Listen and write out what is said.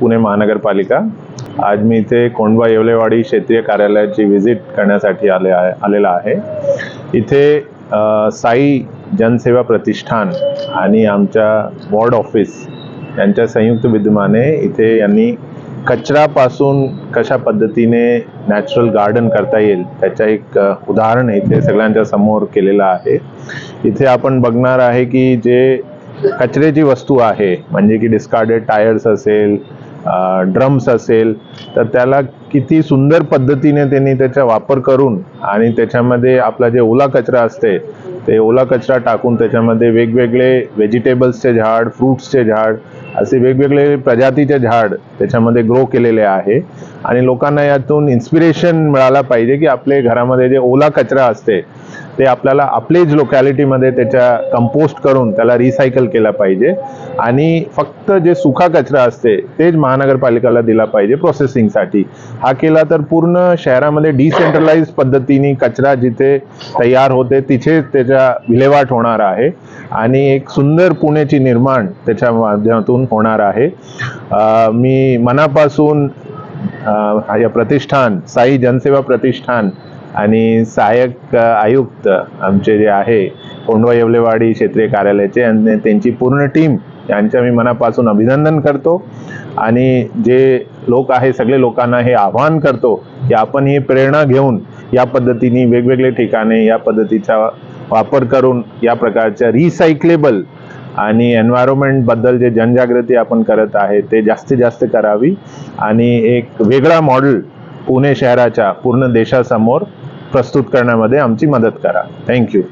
पुणे महानगरपालिका. आज मी इथे कोंडवा येवलेवाडी क्षेत्रीय कार्यालयाची व्हिजिट करण्यासाठी आले आहे आलेला आहे. इथे साई जनसेवा प्रतिष्ठान आणि आमच्या वॉर्ड ऑफिस यांच्या संयुक्त विद्यमाने इथे यांनी कचरापासून कशा पद्धतीने नॅचरल गार्डन करता येईल त्याचं एक उदाहरण इथे सगळ्यांच्या समोर केलेलं आहे. इथे आपण बघणार आहे की जे कचऱ्याची वस्तू आहे म्हणजे की डिस्कार्डेड टायर्स असेल ड्रम्स असेल तर त्याला किती सुंदर पद्धतीने त्यांनी त्याचा वापर करून आणि त्याच्यामध्ये आपला जे ओला कचरा असते ते ओला कचरा टाकून त्याच्यामध्ये वेगवेगळे व्हेजिटेबल्सचे झाड फ्रूट्सचे झाड असे वेगवेगळे प्रजातीचे झाड त्याच्यामध्ये ग्रो केलेले आहे. आणि लोकांना यातून इन्स्पिरेशन मिळाला पाहिजे की आपले घरामध्ये जे ओला कचरा असते ते आपल्याला आपलेच लोकॅलिटीमध्ये त्याच्या कंपोस्ट करून त्याला रिसायकल केला पाहिजे. आणि फक्त जे सुखा कचरा असते तेच महानगरपालिकेला दिला पाहिजे प्रोसेसिंगसाठी हा केला तर पूर्ण शहरामध्ये डिसेंट्रलाइज पद्धतीने कचरा जिथे तयार होते तिथेच त्याच्या विल्हेवाट होणार आहे. आणि एक सुंदर पुण्याची निर्माण त्याच्या माध्यमातून होणार आहे. मी मनापासून या प्रतिष्ठान साई जनसेवा प्रतिष्ठान आणि सहाय्यक आयुक्त आमचे जे आहे कोंडवा येवलेवाडी क्षेत्रीय कार्यालयाचे आणि त्यांची पूर्ण टीम यांच्या मी मनापासून अभिनंदन करतो. आणि जे लोक आहे सगळे लोकांना हे आवाहन करतो की आपण ही प्रेरणा घेऊन या पद्धतीने वेगवेगळे ठिकाणे या पद्धतीचा वापर करून या प्रकारच्या रिसायकलेबल आणि एन्व्हायरमेंटबद्दल जे जनजागृती आपण करत आहे ते जास्तीत जास्त करावी. आणि एक वेगळा मॉडेल पुणे शहराच्या पूर्ण देशासमोर प्रस्तुत करण्यामध्ये आमची मदत करा. थँक्यू